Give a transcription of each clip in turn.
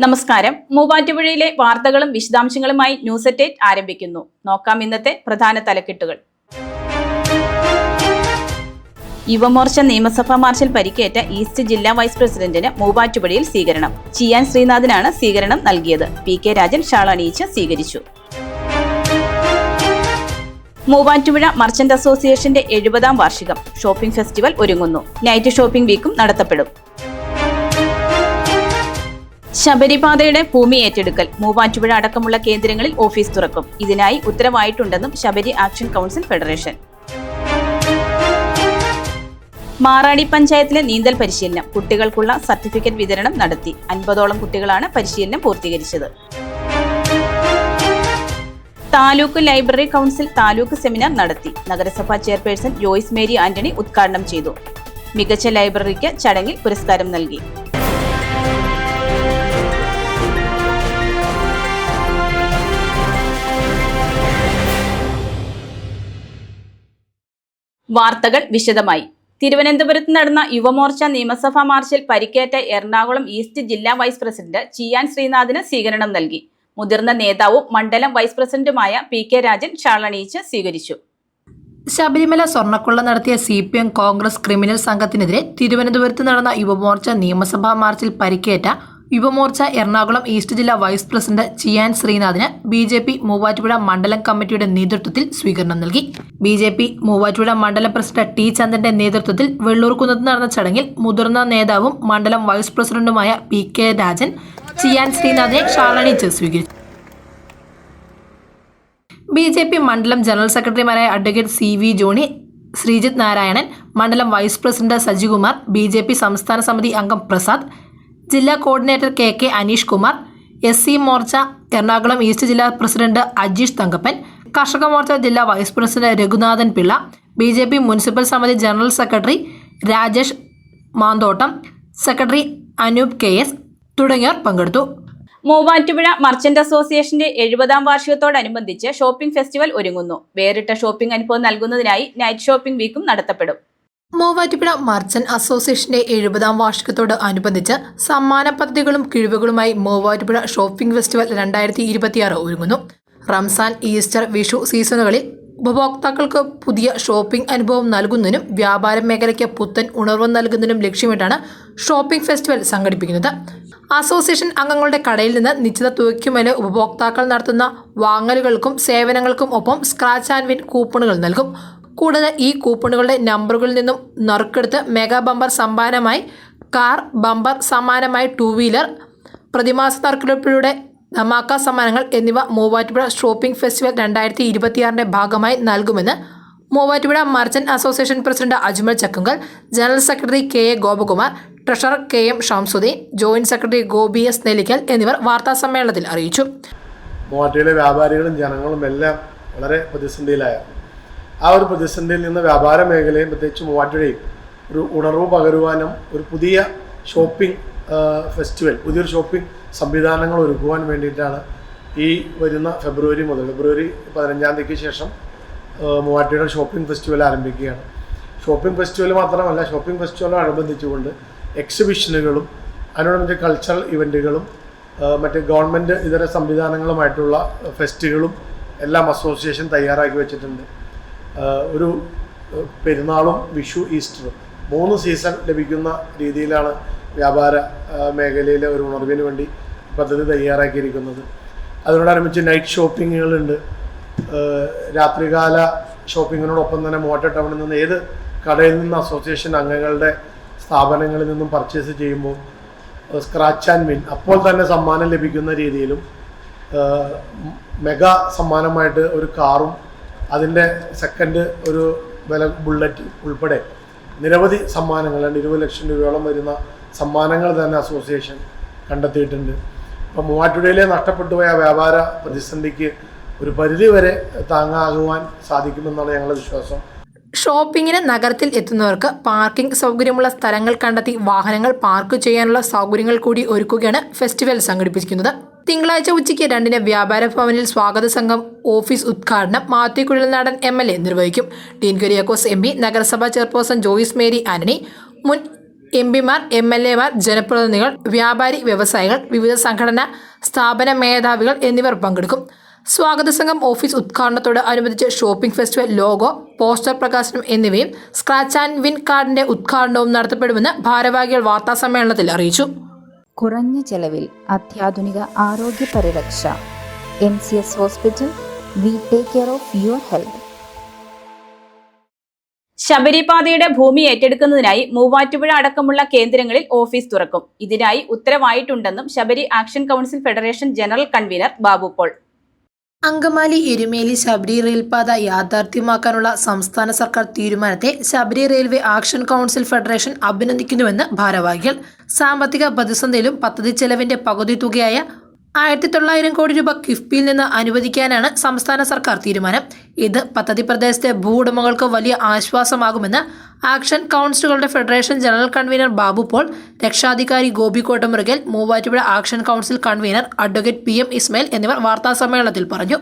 നമസ്കാരം. മൂവാറ്റുപുഴയിലെ വാർത്തകളും വിശദാംശങ്ങളുമായി ന്യൂസ് അറ്റേറ്റ് ആരംഭിക്കുന്നു. നോക്കാം ഇന്നത്തെ പ്രധാന തലക്കെട്ടുകൾ. യുവമോർച്ച നിയമസഭാ മാർച്ചിൽ പരിക്കേറ്റ ഈസ്റ്റ് ജില്ലാ വൈസ് പ്രസിഡന്റിന് മൂവാറ്റുപുഴയിൽ സ്വീകരണം. ചിയാൻ ശ്രീനാഥിനാണ് സ്വീകരണം നൽകിയത്. പി കെ രാജൻ ഷാളണിയിച്ച് സ്വീകരിച്ചു. മൂവാറ്റുപുഴ മർച്ചന്റ് അസോസിയേഷന്റെ എഴുപതാം വാർഷികം. ഷോപ്പിംഗ് ഫെസ്റ്റിവൽ ഒരുങ്ങുന്നു. നൈറ്റ് ഷോപ്പിംഗ് വീക്കും നടത്തപ്പെടും. ശബരിപാതയുടെ ഭൂമി ഏറ്റെടുക്കൽ. മൂവാറ്റുപുഴ അടക്കമുള്ള കേന്ദ്രങ്ങളിൽ ഓഫീസ് തുറക്കും. ഇതിനായി ഉത്തരവായിട്ടുണ്ടെന്നും Sabari action council federation. Maradi പഞ്ചായത്തിലെ നീന്തൽ പരിശീലനം. കുട്ടികൾക്കുള്ള സർട്ടിഫിക്കറ്റ് വിതരണം നടത്തി. അൻപതോളം കുട്ടികളാണ് പരിശീലനം പൂർത്തീകരിച്ചത്. Taluk library council taluk seminar നടത്തി. നഗരസഭാ ചെയർപേഴ്സൺ ജോയിസ് മേരി ആന്റണി ഉദ്ഘാടനം ചെയ്തു. മികച്ച ലൈബ്രറിക്ക് ചടങ്ങിൽ പുരസ്കാരം നൽകി. വാർത്തകൾ വിശദമായി. തിരുവനന്തപുരത്ത് നടന്ന യുവമോർച്ച നിയമസഭാ മാർച്ചിൽ പരിക്കേറ്റ എറണാകുളം ഈസ്റ്റ് ജില്ലാ വൈസ് പ്രസിഡന്റ് ചിയാൻ ശ്രീനാഥിന് സ്വീകരണം നൽകി. മുതിർന്ന നേതാവും മണ്ഡലം വൈസ് പ്രസിഡന്റുമായ പി കെ രാജൻ ഷാളണിയിച്ച് സ്വീകരിച്ചു. ശബരിമല സ്വർണക്കൊള്ള നടത്തിയ C P M Congress criminal സംഘത്തിനെതിരെ തിരുവനന്തപുരത്ത് നടന്ന യുവമോർച്ച നിയമസഭാ മാർച്ചിൽ പരിക്കേറ്റ യുവമോർച്ച എറണാകുളം ഈസ്റ്റ് ജില്ലാ വൈസ് പ്രസിഡന്റ് ചിയാൻ ശ്രീനാഥിന് ബി ജെ പി മൂവാറ്റുപുഴ മണ്ഡലം കമ്മിറ്റിയുടെ നേതൃത്വത്തിൽ സ്വീകരണം നൽകി. ബി ജെ പി മൂവാറ്റുപുഴ മണ്ഡലം പ്രസിഡന്റ് ടി ചന്ദ്രന്റെ നേതൃത്വത്തിൽ വെള്ളൂർക്കുന്നത്ത് നടന്ന ചടങ്ങിൽ മുതിർന്ന നേതാവും മണ്ഡലം വൈസ് പ്രസിഡന്റുമായ പി കെ രാജൻ ചിയാൻ ശ്രീനാഥിനെ ഷാളണിച്ച് സ്വീകരിച്ചു. ബി ജെ പി മണ്ഡലം ജനറൽ സെക്രട്ടറിമാരായ advocate C V Johny Sreejith Narayanan മണ്ഡലം vice president Sajikumar B J P സംസ്ഥാന സമിതി അംഗം പ്രസാദ് ജില്ലാ coordinator K K Aneesh Kumar S C Morcha Ernakulam east ജില്ലാ പ്രസിഡന്റ് അജീഷ് തങ്കപ്പൻ കർഷക മോർച്ച ജില്ലാ vice president Raghunathan Pillai B J P municipal സമിതി general secretary Rajesh Manthottam secretary Anoop K S തുടങ്ങിയവർ പങ്കെടുത്തു. Muvattupuzha merchant അസോസിയേഷന്റെ എഴുപതാം വാർഷികത്തോടനുബന്ധിച്ച് ഷോപ്പിംഗ് ഫെസ്റ്റിവൽ ഒരുങ്ങുന്നു. വേറിട്ട ഷോപ്പിംഗ് അനുഭവം നൽകുന്നതിനായി നൈറ്റ് ഷോപ്പിംഗ് വീക്കും നടത്തപ്പെടും. മൂവാറ്റുപുഴ മർച്ചന്റ് അസോസിയേഷന്റെ എഴുപതാം വാർഷികത്തോട് അനുബന്ധിച്ച് സമ്മാന പദ്ധതികളും കിഴിവുകളുമായി മൂവാറ്റുപുഴ ഷോപ്പിംഗ് ഫെസ്റ്റിവൽ രണ്ടായിരത്തി ഇരുപത്തിയാറ് ഒരുങ്ങുന്നു. റംസാൻ ഈസ്റ്റർ വിഷു സീസണുകളിൽ ഉപഭോക്താക്കൾക്ക് പുതിയ ഷോപ്പിംഗ് അനുഭവം നൽകുന്നതിനും വ്യാപാര മേഖലയ്ക്ക് പുത്തൻ ഉണർവ് നൽകുന്നതിനും ലക്ഷ്യമിട്ടാണ് ഷോപ്പിംഗ് ഫെസ്റ്റിവൽ സംഘടിപ്പിക്കുന്നത്. അസോസിയേഷൻ അംഗങ്ങളുടെ കടയിൽ നിന്ന് നിശ്ചിത തുകയ്ക്കുമേലെ ഉപഭോക്താക്കൾ നടത്തുന്ന വാങ്ങലുകൾക്കും സേവനങ്ങൾക്കും ഒപ്പം സ്ക്രാച്ച് ആൻഡ് വിൻ കൂപ്പണുകൾ നൽകും. കൂടാതെ ഈ കൂപ്പണുകളുടെ നമ്പറുകളിൽ നിന്നും നറുക്കെടുത്ത് മെഗാ ബമ്പർ സമ്മാനമായി കാർ ബമ്പർ സമ്മാനമായി ടു വീലർ പ്രതിമാസ നറുക്കെടുപ്പിലൂടെ നമാക്ക സമ്മാനങ്ങൾ എന്നിവ മൂവാറ്റുപുഴ ഷോപ്പിംഗ് ഫെസ്റ്റിവൽ രണ്ടായിരത്തി ഇരുപത്തിയാറിന്റെ ഭാഗമായി നൽകുമെന്ന് Muvattupuzha merchant association president Ajmal Chakkungal general secretary K A Gopakumar treasurer K M Shamsuddin joint secretary Gopi S Nellikkal എന്നിവർ വാർത്താസമ്മേളനത്തിൽ അറിയിച്ചു. മൂവാറ്റുപുഴയിലെ വ്യാപാരികളും ജനങ്ങളും എല്ലാം വളരെ പ്രതിസന്ധിയിലായിരുന്നു. ആ ഒരു പ്രതിസന്ധിയിൽ നിന്ന് വ്യാപാര മേഖലയും പ്രത്യേകിച്ച് മൂവാറ്റുപുഴയും ഒരു ഉണർവ് പകരുവാനും ഒരു പുതിയ ഷോപ്പിംഗ് ഫെസ്റ്റിവൽ പുതിയൊരു ഷോപ്പിംഗ് സംവിധാനങ്ങൾ ഒരുക്കുവാൻ വേണ്ടിയിട്ടാണ് ഈ വരുന്ന ഫെബ്രുവരി മുതൽ ഫെബ്രുവരി പതിനഞ്ചാം തീയതിക്ക് ശേഷം മൂവാറ്റുപുഴ ഷോപ്പിംഗ് ഫെസ്റ്റിവൽ ആരംഭിക്കുകയാണ്. ഷോപ്പിംഗ് ഫെസ്റ്റിവൽ മാത്രമല്ല ഷോപ്പിംഗ് ഫെസ്റ്റിവലോടനുബന്ധിച്ചുകൊണ്ട് എക്സിബിഷനുകളും അതിനോടനുബന്ധിച്ച് കൾച്ചറൽ ഇവന്റുകളും മറ്റ് ഗവൺമെന്റ് ഇതര സംവിധാനങ്ങളുമായിട്ടുള്ള ഫെസ്റ്റുകളും എല്ലാം അസോസിയേഷൻ തയ്യാറാക്കി വെച്ചിട്ടുണ്ട്. ഒരു പെരുന്നാളും വിഷു ഈസ്റ്ററും. മൂന്ന് സീസൺ ലഭിക്കുന്ന രീതിയിലാണ് വ്യാപാര മേഖലയിലെ ഒരു ഉണർവിന് വേണ്ടി പദ്ധതി തയ്യാറാക്കിയിരിക്കുന്നത്. അതിനോടനുബന്ധിച്ച് നൈറ്റ് ഷോപ്പിങ്ങുകളുണ്ട് രാത്രികാല ഷോപ്പിങ്ങിനോടൊപ്പം തന്നെ മോട്ടർ ടൗണിൽ നിന്ന് ഏത് കടയിൽ നിന്ന് അസോസിയേഷൻ അംഗങ്ങളുടെ സ്ഥാപനങ്ങളിൽ നിന്നും പർച്ചേസ് ചെയ്യുമ്പോൾ സ്ക്രാച്ച് ആൻഡ് വിൻ അപ്പോൾ തന്നെ സമ്മാനം ലഭിക്കുന്ന രീതിയിലും മെഗാ സമ്മാനമായിട്ട് ഒരു കാറും അതിന്റെ സെക്കൻഡ് ഒരു വില ബുള്ളറ്റ് ഉൾപ്പെടെ നിരവധി സമ്മാനങ്ങൾ രണ്ട് ഇരുപത് ലക്ഷം രൂപയോളം വരുന്ന സമ്മാനങ്ങൾ തന്നെ അസോസിയേഷൻ കണ്ടെത്തിയിട്ടുണ്ട്. ഇപ്പം മൂവാറ്റുപുഴയിലെ നഷ്ടപ്പെട്ടു പോയ വ്യാപാര പ്രതിസന്ധിക്ക് ഒരു പരിധി വരെ താങ്ങാകുവാൻ സാധിക്കുമെന്നാണ് ഞങ്ങളുടെ വിശ്വാസം. ഷോപ്പിങ്ങിന് നഗരത്തിൽ എത്തുന്നവർക്ക് പാർക്കിംഗ് സൗകര്യമുള്ള സ്ഥലങ്ങൾ കണ്ടെത്തി വാഹനങ്ങൾ പാർക്ക് ചെയ്യാനുള്ള സൗകര്യങ്ങൾ കൂടി ഒരുക്കുകയാണ് ഫെസ്റ്റിവൽ സംഘടിപ്പിക്കുന്നത്. തിങ്കളാഴ്ച ഉച്ചയ്ക്ക് രണ്ടിന് വ്യാപാര ഭവനിൽ സ്വാഗത സംഘം ഓഫീസ് ഉദ്ഘാടനം Mathew Kuzhalnadan M L A നിർവഹിക്കും. ഡീൻ കുര്യാക്കോസ് എം പി നഗരസഭാ ചെയർപേഴ്സൺ ജോയിസ് മേരി ആന്റണി മുൻ എം പിമാർ എം എൽ എമാർ ജനപ്രതിനിധികൾ വ്യാപാരി വ്യവസായികൾ വിവിധ സംഘടനാ സ്ഥാപന മേധാവികൾ എന്നിവർ പങ്കെടുക്കും. സ്വാഗത സംഘം ഓഫീസ് ഉദ്ഘാടനത്തോട് അനുബന്ധിച്ച് ഷോപ്പിംഗ് ഫെസ്റ്റിവൽ ലോഗോ പോസ്റ്റർ പ്രകാശനം എന്നിവയും സ്ക്രാച്ച് ആൻഡ് വിൻ കാർഡിന്റെ ഉദ്ഘാടനവും നടത്തപ്പെടുമെന്ന് ഭാരവാഹികൾ വാർത്താസമ്മേളനത്തിൽ അറിയിച്ചു. കുറഞ്ഞ ചെലവിൽ അത്യാധുനിക ആരോഗ്യ പരിരക്ഷ. M C S hospital we take care of your health. ശബരിപാതയുടെ ഭൂമി ഏറ്റെടുക്കുന്നതിനായി മൂവാറ്റുപുഴ അടക്കമുള്ള കേന്ദ്രങ്ങളിൽ ഓഫീസ് തുറക്കും. ഇതിനായി ഉത്തരവായിട്ടുണ്ടെന്നും Sabari action council federation general convener Babu Paul. Angamaly Erumeli Sabari റെയിൽപാത യാഥാർത്ഥ്യമാക്കാനുള്ള സംസ്ഥാന സർക്കാർ തീരുമാനത്തെ Sabari railway action council federation അഭിനന്ദിക്കുന്നുവെന്ന് ഭാരവാഹികൾ. സാമ്പത്തിക പ്രതിസന്ധിയിലും പദ്ധതി ചെലവിന്റെ പകുതി തുകയായ ആയിരത്തി തൊള്ളായിരം കോടി രൂപ കിഫ്ബിയിൽ നിന്ന് അനുവദിക്കാനാണ് സംസ്ഥാന സർക്കാർ തീരുമാനം. ഇത് പദ്ധതി പ്രദേശത്തെ ഭൂവുടമകൾക്ക് വലിയ ആശ്വാസമാകുമെന്ന് action കൗൺസിലുകളുടെ federation general convener Babu Paul രക്ഷാധികാരി Gopi Kottamurukal Muvattupuzha action council convener advocate P M Ismail എന്നിവർ വാർത്താസമ്മേളനത്തിൽ പറഞ്ഞു.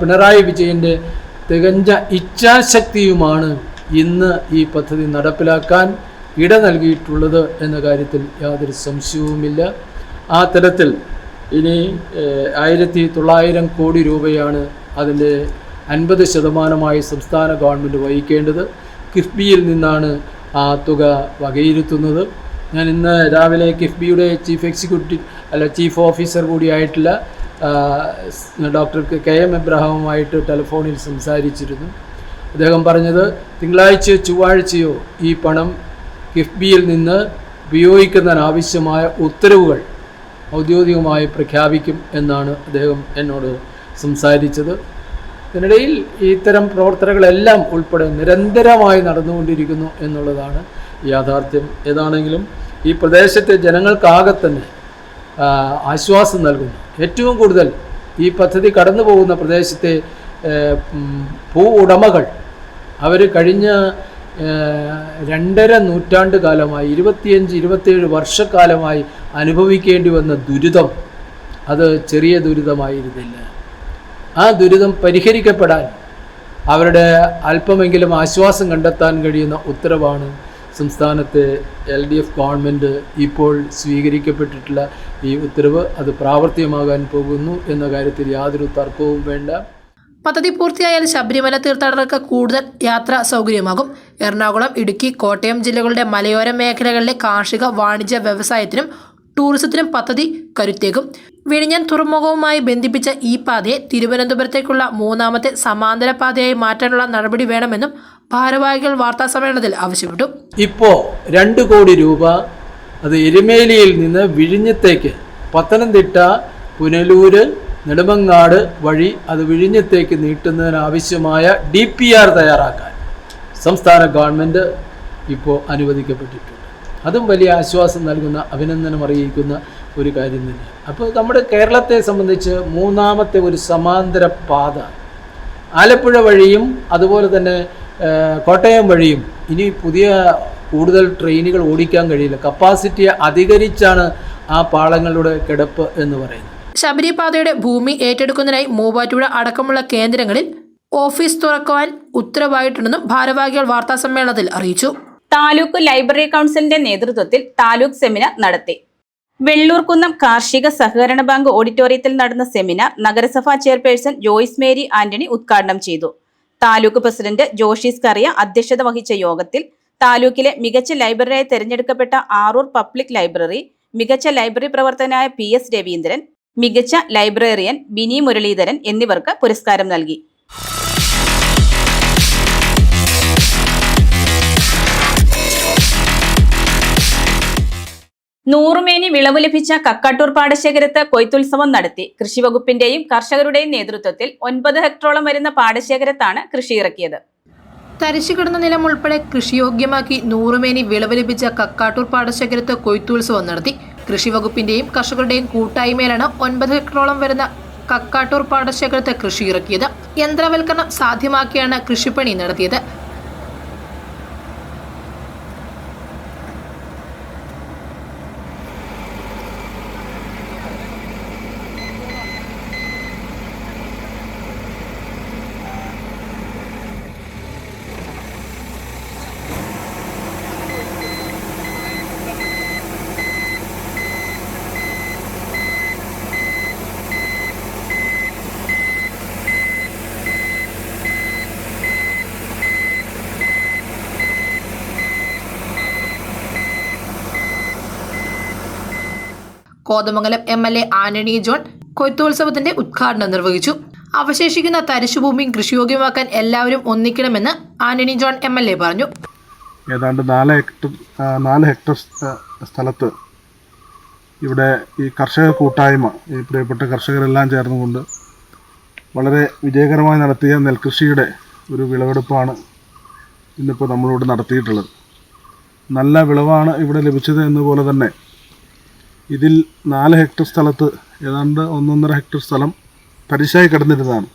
പിണറായി വിജയന്റെ തികഞ്ഞ ഇച്ഛാശക്തിയുമാണ് ഇന്ന് ഈ പദ്ധതി നടപ്പിലാക്കാൻ ഇട നൽകിയിട്ടുള്ളത് എന്ന കാര്യത്തിൽ യാതൊരു സംശയവുമില്ല. ആ തരത്തിൽ ഇനി ആയിരത്തി തൊള്ളായിരം കോടി രൂപയാണ് അതിന്റെ അൻപത് ശതമാനമായി സംസ്ഥാന ഗവൺമെന്റ് വഹിക്കേണ്ടത്. കിഫ്ബിയിൽ നിന്നാണ് ആ തുക വകയിരുത്തുന്നത്. ഞാൻ ഇന്ന് രാവിലെ കിഫ്ബിയുടെ ചീഫ് എക്സിക്യൂട്ടീവ് അല്ല ചീഫ് ഓഫീസർ കൂടിയായിട്ടുള്ള ഡോക്ടർ കെ എം എബ്രഹാമുമായിട്ട് ടെലിഫോണിൽ സംസാരിച്ചിരുന്നു. അദ്ദേഹം പറഞ്ഞത് തിങ്കളാഴ്ചയോ ചൊവ്വാഴ്ചയോ ഈ പണം കിഫ്ബിയിൽ നിന്ന് ഉപയോഗിക്കുന്നതിനാവശ്യമായ ഉത്തരവുകൾ ഔദ്യോഗികമായി പ്രഖ്യാപിക്കും എന്നാണ് അദ്ദേഹം എന്നോട് സംസാരിച്ചത്. ഇതിനിടയിൽ ഇത്തരം പ്രവർത്തനങ്ങളെല്ലാം ഉൾപ്പെടെ നിരന്തരമായി നടന്നുകൊണ്ടിരിക്കുന്നു എന്നുള്ളതാണ് യാഥാർത്ഥ്യം. ഏതാണെങ്കിലും ഈ പ്രദേശത്തെ ജനങ്ങൾക്കാകെ തന്നെ ആശ്വാസം നൽകുന്നു. ഏറ്റവും കൂടുതൽ ഈ പദ്ധതി കടന്നു പോകുന്ന പ്രദേശത്തെ ഭൂ ഉടമകൾ അവർ കഴിഞ്ഞ രണ്ടര നൂറ്റാണ്ട് കാലമായി ഇരുപത്തിയഞ്ച് ഇരുപത്തിയേഴ് വർഷക്കാലമായി അനുഭവിക്കേണ്ടി വന്ന ദുരിതം അത് ചെറിയ ദുരിതമായിരുന്നില്ല. ആ ദുരിതം പരിഹരിക്കപ്പെടാൻ അവരുടെ അല്പമെങ്കിലും ആശ്വാസം കണ്ടെത്താൻ കഴിയുന്ന ഉത്തരവാണ് സംസ്ഥാനത്തെ എൽ ഡി എഫ് ഗവൺമെന്റ് ഇപ്പോൾ സ്വീകരിക്കപ്പെട്ടിട്ടുള്ള ഈ ഉത്തരവ്. അത് പ്രാവർത്തികമാകാൻ പോകുന്നു എന്ന കാര്യത്തിൽ യാതൊരു തർക്കവും വേണ്ട. പദ്ധതി പൂർത്തിയായാൽ ശബരിമല തീർത്ഥാടകർക്ക് കൂടുതൽ യാത്രാ സൗകര്യമാകും. എറണാകുളം ഇടുക്കി കോട്ടയം ജില്ലകളുടെ മലയോര മേഖലകളിലെ കാർഷിക വാണിജ്യ വ്യവസായത്തിനും ടൂറിസത്തിനും പദ്ധതി കരുത്തേകും വിഴിഞ്ഞാൻ തുറമുഖവുമായി ബന്ധിപ്പിച്ച ഈ പാതയെ തിരുവനന്തപുരത്തേക്കുള്ള മൂന്നാമത്തെ സമാന്തര പാതയായി മാറ്റാനുള്ള നടപടി വേണമെന്നും ഭാരവാഹികൾ വാർത്താ സമ്മേളനത്തിൽ ആവശ്യപ്പെട്ടു. ഇപ്പോൾ രണ്ട് കോടി രൂപ അത് എരുമേലിയിൽ നിന്ന് വിഴിഞ്ഞത്തേക്ക് പത്തനംതിട്ട പുനലൂര് നെടുമങ്ങാട് വഴി അത് വിഴിഞ്ഞത്തേക്ക് നീട്ടുന്നതിനാവശ്യമായ ഡി പി ആർ തയ്യാറാക്കാൻ സംസ്ഥാന ഗവൺമെന്റ് ഇപ്പോൾ അനുവദിക്കപ്പെട്ടിട്ടുണ്ട്. അതും വലിയ ആശ്വാസം നൽകുന്ന അഭിനന്ദനം അറിയിക്കുന്ന ഒരു കാര്യം തന്നെയാണ്. അപ്പോൾ നമ്മുടെ കേരളത്തെ സംബന്ധിച്ച് മൂന്നാമത്തെ ഒരു സമാന്തര പാത ആലപ്പുഴ വഴിയും അതുപോലെ തന്നെ കോട്ടയം വഴിയും ഇനി പുതിയ കൂടുതൽ ട്രെയിനുകൾ ഓടിക്കാൻ കഴിയില്ല. കപ്പാസിറ്റി അധികരിച്ചാണ് ആ പാളങ്ങളുടെ കിടപ്പ് എന്ന് പറയുന്നത്. ശബരിപാതയുടെ ഭൂമി ഏറ്റെടുക്കുന്നതിനായി മൂവാറ്റുപുഴ അടക്കമുള്ള കേന്ദ്രങ്ങളിൽ ഓഫീസ് തുറക്കുവാൻ ഉത്തരവായിട്ടുണ്ടെന്നും ഭാരവാഹികൾ വാർത്താസമ്മേളനത്തിൽ അറിയിച്ചു. താലൂക്ക് ലൈബ്രറി കൗൺസിലിന്റെ നേതൃത്വത്തിൽ താലൂക്ക് സെമിനാർ നടത്തി. വെള്ളൂർക്കുന്നം കാർഷിക സഹകരണ ബാങ്ക് ഓഡിറ്റോറിയത്തിൽ നടന്ന സെമിനാർ നഗരസഭാ ചെയർപേഴ്സൺ ജോയിസ് മേരി ആന്റണി ഉദ്ഘാടനം ചെയ്തു. താലൂക്ക് പ്രസിഡന്റ് ജോഷീസ് കറിയ അധ്യക്ഷത വഹിച്ച യോഗത്തിൽ താലൂക്കിലെ മികച്ച ലൈബ്രറിയായി തെരഞ്ഞെടുക്കപ്പെട്ട ആറൂർ പബ്ലിക് ലൈബ്രറി മികച്ച ലൈബ്രറി പ്രവർത്തകനായ പി എസ് രവീന്ദ്രൻ മികച്ച ലൈബ്രറിയൻ ബിനി മുരളീധരൻ എന്നിവർക്ക് പുരസ്കാരം നൽകി. നൂറുമേനി വിളവ് ലഭിച്ച കക്കാട്ടൂർ പാടശേഖരത്ത് കൊയ്ത്തുത്സവം നടത്തി. കൃഷിവകുപ്പിന്റെയും കർഷകരുടെയും നേതൃത്വത്തിൽ ഒൻപത് ഹെക്ടറോളം വരുന്ന പാടശേഖരത്താണ് കൃഷി ഇറക്കിയത്. തരിശുകിടന്ന നിലം ഉൾപ്പെടെ കൃഷിയോഗ്യമാക്കി നൂറുമേനി വിളവ് ലഭിച്ച കക്കാട്ടൂർ പാടശേഖരത്ത് കൊയ്ത്തുത്സവം നടത്തി. കൃഷിവകുപ്പിന്റെയും കർഷകരുടെയും കൂട്ടായ്മയിലാണ് ഒൻപത് ഹെക്ടറോളം വരുന്ന കക്കാട്ടൂർ പാടശേഖരത്ത് കൃഷി ഇറക്കിയത്. യന്ത്രവൽക്കരണം സാധ്യമാക്കിയാണ് കൃഷിപ്പണി നടത്തിയത്. Kothamangalam M L A Antony John കൊയ്ത്തോത്സവത്തിന്റെ ഉദ്ഘാടനം നിർവഹിച്ചു. അവശേഷിക്കുന്ന തരിശുഭൂമിയും കൃഷിയോഗ്യമാക്കാൻ എല്ലാവരും ഒന്നിക്കണമെന്ന് Antony John M L A പറഞ്ഞു. ഏതാണ്ട് നാല് ഹെക്ടർ നാല് ഹെക്ടർ സ്ഥലത്ത് ഇവിടെ ഈ കർഷക കൂട്ടായ്മ ഈ പ്രിയപ്പെട്ട കർഷകരെല്ലാം ചേർന്നുകൊണ്ട് വളരെ വിജയകരമായി നടത്തിയ നെൽകൃഷിയുടെ ഒരു വിളവെടുപ്പാണ് ഇന്നിപ്പോൾ നമ്മളിവിടെ നടത്തിയിട്ടുള്ളത്. നല്ല വിളവാണ് ഇവിടെ ലഭിച്ചത് എന്നതുപോലെ തന്നെ ഇതിൽ നാല് ഹെക്ടർ സ്ഥലത്ത് ഏതാണ്ട് ഒന്നൊന്നര ഹെക്ടർ സ്ഥലം പരിശായി കിടന്നിരുന്നതാണ്.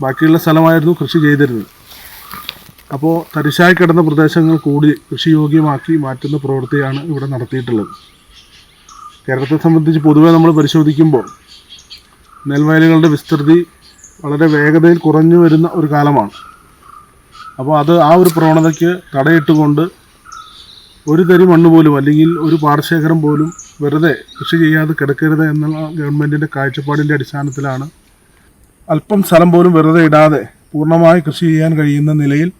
ബാക്കിയുള്ള സ്ഥലമായിരുന്നു കൃഷി ചെയ്തിരുന്നത്. അപ്പോൾ തരിശായി കിടന്ന പ്രദേശങ്ങൾ കൂടി കൃഷിയോഗ്യമാക്കി മാറ്റുന്ന പ്രവൃത്തിയാണ് ഇവിടെ നടത്തിയിട്ടുള്ളത്. കേരളത്തെ സംബന്ധിച്ച് പൊതുവെ നമ്മൾ പരിശോധിക്കുമ്പോൾ നെൽവയലുകളുടെ വിസ്തൃതി വളരെ വേഗതയിൽ കുറഞ്ഞു വരുന്ന ഒരു കാലമാണ്. അപ്പോൾ അത് ആ ഒരു പ്രവണതയ്ക്ക് തടയിട്ടുകൊണ്ട് ഒരു തരി മണ്ണ് പോലും അല്ലെങ്കിൽ ഒരു പാടശേഖരം പോലും വെറുതെ കൃഷി ചെയ്യാതെ കിടക്കരുത് എന്നുള്ള ഗവൺമെന്റിന്റെ കാഴ്ചപ്പാടിന്റെ അടിസ്ഥാനത്തിലാണ് അല്പം സ്ഥലം പോലും വെറുതെ ഇടാതെ പൂർണമായി കൃഷി ചെയ്യാൻ കഴിയുന്ന നിലയിൽ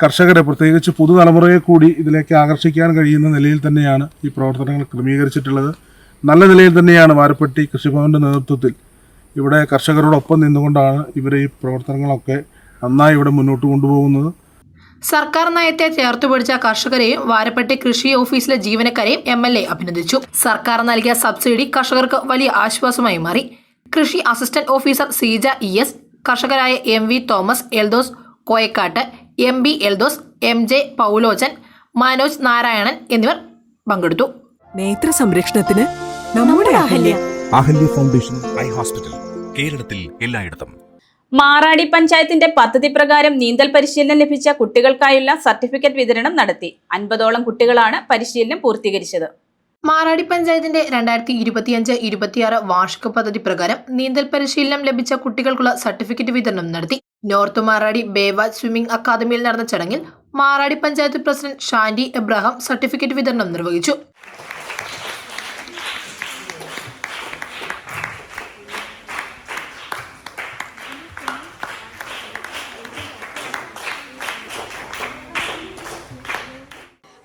കർഷകരെ പ്രത്യേകിച്ച് പുതുതലമുറയെ കൂടി ഇതിലേക്ക് ആകർഷിക്കാൻ കഴിയുന്ന നിലയിൽ തന്നെയാണ് ഈ പ്രവർത്തനങ്ങൾ ക്രമീകരിച്ചിട്ടുള്ളത്. നല്ല നിലയിൽ തന്നെയാണ് വാരപ്പെട്ടി കൃഷിഭവന്റെ നേതൃത്വത്തിൽ ഇവിടെ കർഷകരോടൊപ്പം നിന്നുകൊണ്ടാണ് ഇവർ ഈ പ്രവർത്തനങ്ങളൊക്കെ നന്നായി ഇവിടെ മുന്നോട്ട് കൊണ്ടുപോകുന്നത്. സർക്കാർ നയത്തെ ചേർത്തുപിടിച്ച കർഷകരെയും വാരപ്പെട്ടി കൃഷി ഓഫീസിലെ ജീവനക്കാരെയും എം എൽ എ അഭിനന്ദിച്ചു. സർക്കാർ നൽകിയ സബ്സിഡി കർഷകർക്ക് വലിയ ആശ്വാസമായി മാറി. കൃഷി assistant officer Seeja E S കർഷകരായ M V Thomas Eldose Koyakkattu M B Eldose M J Paulochan Manoj Narayanan എന്നിവർ പങ്കെടുത്തു. നേത്ര സംരക്ഷണത്തിന് നമ്മുടെ Ahalya. Ahalya foundation eye hospital കേരളത്തിൽ എല്ലായിടത്തും. മാറാടി പഞ്ചായത്തിന്റെ പദ്ധതി പ്രകാരം നീന്തൽ പരിശീലനം ലഭിച്ച കുട്ടികൾക്കായുള്ള സർട്ടിഫിക്കറ്റ് വിതരണം നടത്തി. അൻപതോളം കുട്ടികളാണ് പരിശീലനം പൂർത്തീകരിച്ചത്. മാറാടി പഞ്ചായത്തിന്റെ രണ്ടായിരത്തി ഇരുപത്തിയഞ്ച് ഇരുപത്തിയാറ് വാർഷിക പദ്ധതി പ്രകാരം നീന്തൽ പരിശീലനം ലഭിച്ച കുട്ടികൾക്കുള്ള സർട്ടിഫിക്കറ്റ് വിതരണം നടത്തി. നോർത്ത് മാറാടി ബേവ സ്വിമ്മിംഗ് അക്കാദമിയിൽ നടന്ന ചടങ്ങിൽ മാറാടി പഞ്ചായത്ത് പ്രസിഡന്റ് ഷാൻഡി എബ്രഹാം സർട്ടിഫിക്കറ്റ് വിതരണം നിർവഹിച്ചു.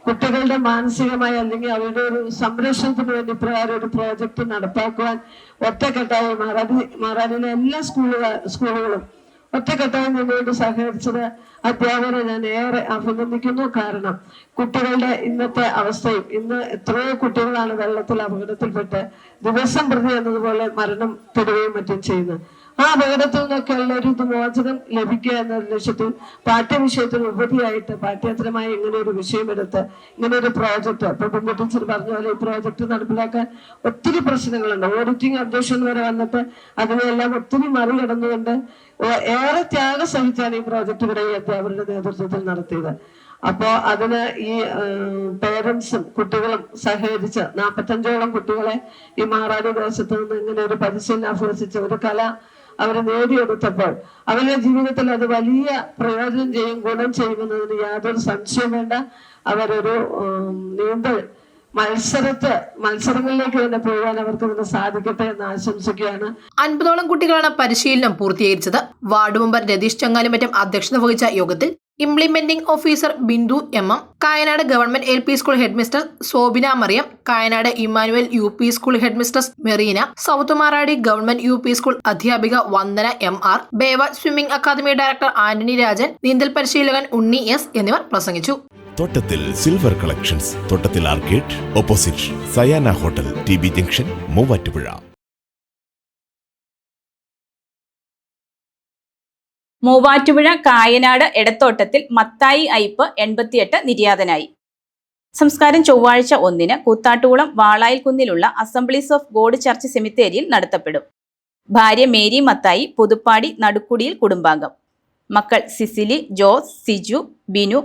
കുട്ടികളുടെ മാനസികമായ അല്ലെങ്കിൽ അവരുടെ ഒരു സംരക്ഷണത്തിന് വേണ്ടി പ്രകാരം ഒരു പ്രോജക്റ്റ് നടപ്പാക്കുവാൻ ഒറ്റക്കെട്ടായി മാറാതി മാറാടിയിലെ എല്ലാ സ്കൂളുകൾ സ്കൂളുകളും ഒറ്റക്കെട്ടായി നിന്നുകൊണ്ട് സഹകരിച്ചത് അധ്യാപകരെ ഞാൻ ഏറെ അഭിനന്ദിക്കുന്നു. കാരണം കുട്ടികളുടെ ഇന്നത്തെ അവസ്ഥയും ഇന്ന് എത്രയോ കുട്ടികളാണ് വെള്ളത്തിൽ അപകടത്തിൽപ്പെട്ട് ദിവസം പ്രതി എന്നതുപോലെ മരണം പെടുകയും മറ്റും ചെയ്യുന്നത് ആ അപകടത്തിൽ നിന്നൊക്കെയുള്ള ഒരു മോചനം ലഭിക്കുക എന്ന ലക്ഷ്യത്തിൽ പാഠ്യവിഷയത്തിന് ഉപരിയായിട്ട് പാഠ്യേതരമായി ഇങ്ങനെ ഒരു വിഷയമെടുത്ത് ഇങ്ങനെ ഒരു പ്രോജക്റ്റ് ഇപ്പൊ ബിന്ദു ടീച്ചർ പറഞ്ഞ പോലെ ഈ പ്രോജക്റ്റ് നടപ്പിലാക്കാൻ ഒത്തിരി പ്രശ്നങ്ങളുണ്ട്. ഓഡിറ്റിംഗ് അബ്ജക്ഷൻ വരെ വന്നിട്ട് അതിനെല്ലാം ഒത്തിരി മറികടന്നുകൊണ്ട് ഏറെ ത്യാഗം സഹിച്ചാണ് ഈ പ്രോജക്റ്റ് ഇവിടെ അധ്യാപകരുടെ നേതൃത്വത്തിൽ നടത്തിയത്. അപ്പോ അതിന് ഈ പേരൻസും കുട്ടികളും സഹകരിച്ച് നാൽപ്പത്തഞ്ചോളം കുട്ടികളെ ഈ മാറാടി ദേശത്ത് നിന്ന് ഇങ്ങനെ ഒരു പരിശീലനം അഭ്യസിച്ച ഒരു കല അവർ നേടിയെടുത്തപ്പോൾ അവരുടെ ജീവിതത്തിൽ അത് വലിയ പ്രയോജനം ചെയ്യും ഗുണം ചെയ്യുമെന്നതിന് യാതൊരു സംശയം വേണ്ട. അവരൊരു നീന്തൽ മത്സരത്ത് മത്സരങ്ങളിലേക്ക് തന്നെ പോകാൻ അവർക്ക് തന്നെ സാധിക്കട്ടെ എന്ന് ആശംസിക്കുകയാണ് അൻപതോളം കുട്ടികളാണ് പരിശീലനം പൂർത്തീകരിച്ചത്. വാർഡ് മെമ്പർ രതീഷ് ചങ്ങാലുമറ്റം അധ്യക്ഷത വഹിച്ച യോഗത്തിൽ implementing officer Bindu M M Kayanad government L P school headmistress Sobina Mariam Kayanad Immanuel U P school headmistress Merina south Maradi government U P school അധ്യാപിക Vandana M R Beva swimming academy director Antony Rajan നീന്തൽ പരിശീലകൻ Unni S എന്നിവർ പ്രസംഗിച്ചു. Thottathil silver collections Thottathil arcade opposite Sayana hotel T B junction Muvattupuzha. Muvattupuzha Kayanad Edathottathil Mathai അയ്പ് എൺപത്തിയെട്ട് നിര്യാതനായി. സംസ്കാരം ചൊവ്വാഴ്ച ഒന്നിന് കൂത്താട്ടുകുളം വാളായിൽ കുന്നിലുള്ള അസംബ്ലീസ് ഓഫ് ഗോഡ് ചർച്ച് സെമിത്തേരിയിൽ നടത്തപ്പെടും. ഭാര്യ മേരി മത്തായി പുതുപ്പാടി നടുക്കുടിയിൽ കുടുംബാംഗം. മക്കൾ സിസിലി ജോസ് സിജു ബിനു.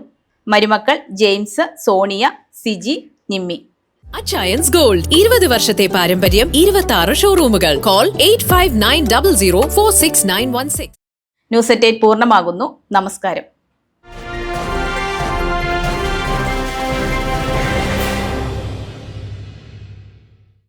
മരുമക്കൾ ജെയിംസ് സോണിയ സിജി നിമ്മി. അച്ചയൻസ് ഗോൾഡ് ഇരുപത് വർഷത്തെ പാരമ്പര്യം ഇരുപത്തി ആറ് ഷോറൂമുകൾ call eight five nine double zero four six nine one six news എറ്റേറ്റ് പൂർണമാകുന്നു. നമസ്കാരം.